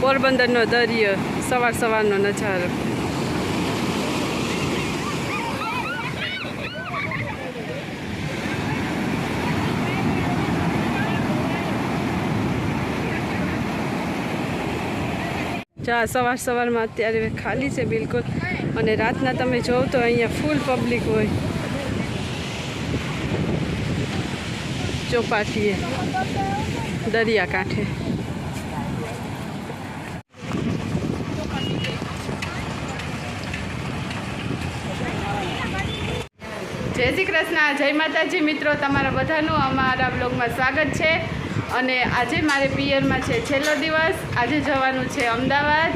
પોરબંદરનો દરિયો, સવાર સવારનો નજારો. જા સવાર સવારમાં અત્યારે ખાલી છે બિલકુલ, અને રાતના તમે જોવ તો અહીંયા ફૂલ પબ્લિક હોય. ચોપાટીએ, દરિયાકાંઠે. જય શ્રી કૃષ્ણ જય માતાજી મિત્રો તમારા બધાનું અમારા બ્લોગમાં સ્વાગત છે. અને આજે મારે પિયરમાં છે છેલ્લો દિવસ આજે જવાનું છે અમદાવાદ.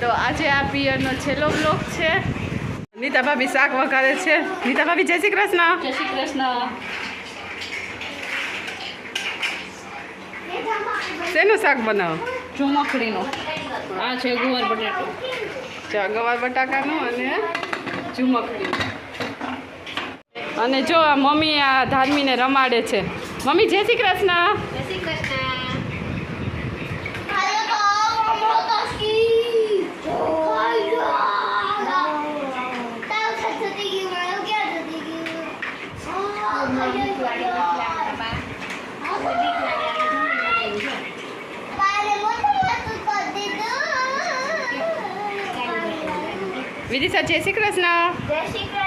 તો આજે આ પિયરનો છેલ્લો બ્લોગ છે. નીતા ભાભી શાક વઘારે છે. નીતા ભાભી જય શ્રી કૃષ્ણ. જય શ્રી કૃષ્ણ. શેનું શાક બનાવો? ઝુમખડીનો આ છે ગુવાર બટેટો. ગવાર બટાકાનું અને ઝુમખડી અને જો આ મમ્મી આ ધાર્મીને રમાડે છે. મમ્મી જય શ્રી કૃષ્ણ. વિદિશા જય શ્રી કૃષ્ણ.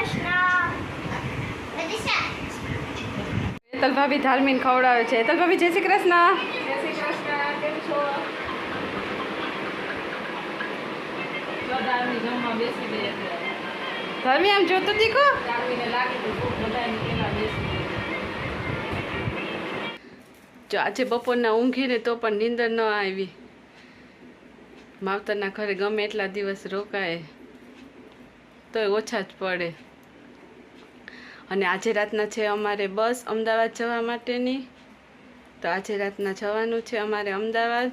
હેતલ ભાભી ધાર્મીને ખવડાવે છે. હેતલ ભાભી જય શ્રી કૃષ્ણ. ધર્મી આમ જોતો દીકો જો આજે બપોરના ઊંઘીને તો પણ નીંદર ન આવી. માવતરના ઘરે ગમે એટલા દિવસ રોકાય તોય ઓછા જ પડે. અને આજે રાતના છે અમારે બસ અમદાવાદ જવા માટેની. તો આજે રાતના જવાનું છે અમારે Ahmedabad.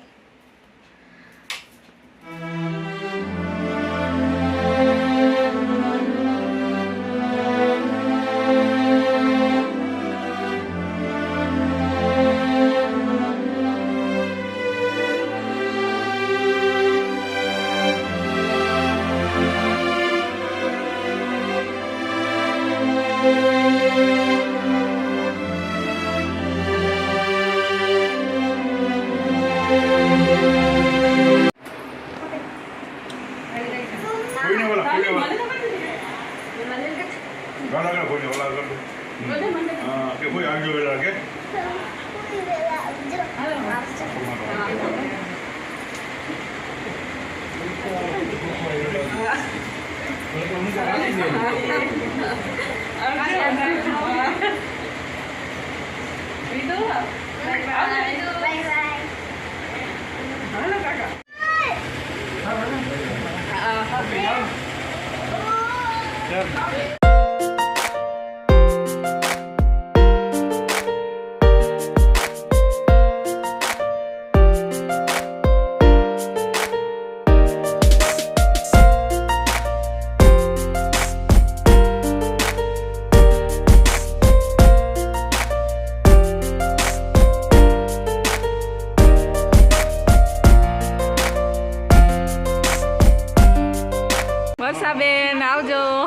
왜 나게? Bye bye. Halo kakak. Halo.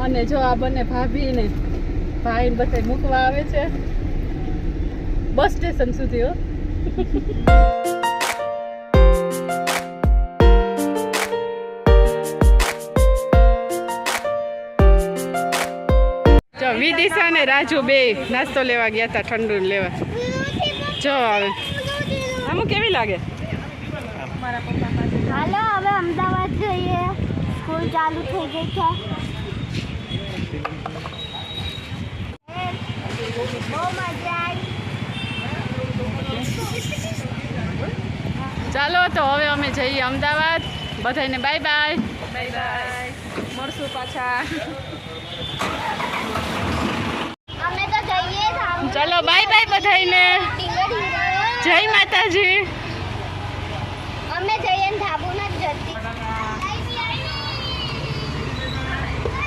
અને જો આ બંને ભાભી ને ભાઈ ને મૂકવા આવે છે, બસ સ્ટેશન સુધી હો. વિદિશા ને રાજુ બે નાસ્તો લેવા ગયા હતા, ઠંડુ લેવા. જો હવે. આમાં કેવી લાગે? હાલો, હવે અમદાવાદ જઈએ. સ્કૂલ ચાલુ થઈ ગઈ છે. ચાલો તો હવે અમે જઈએ અમદાવાદ. બધાને બાય બાય. બાય બાય મળશું પાછા ચલો બાય બાય બધાને જય માતાજી અમે જઈએ ને ધાબુ નથી જતી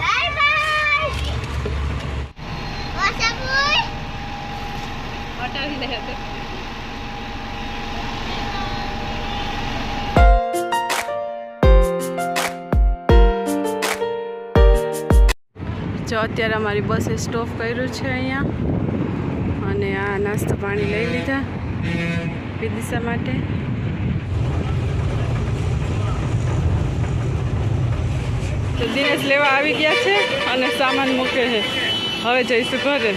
બાય બાય વસબુઈ હટાવી દે હવે જો અત્યારે અમારી બસે સ્ટોપ કર્યું છે અહીંયા. અને આ નાસ્તો પાણી લઈ લીધા. વિદિશા માટે. તો દિનેશ લેવા આવી ગયા છે અને સામાન મૂકે છે. હવે જઈશું ઘરે.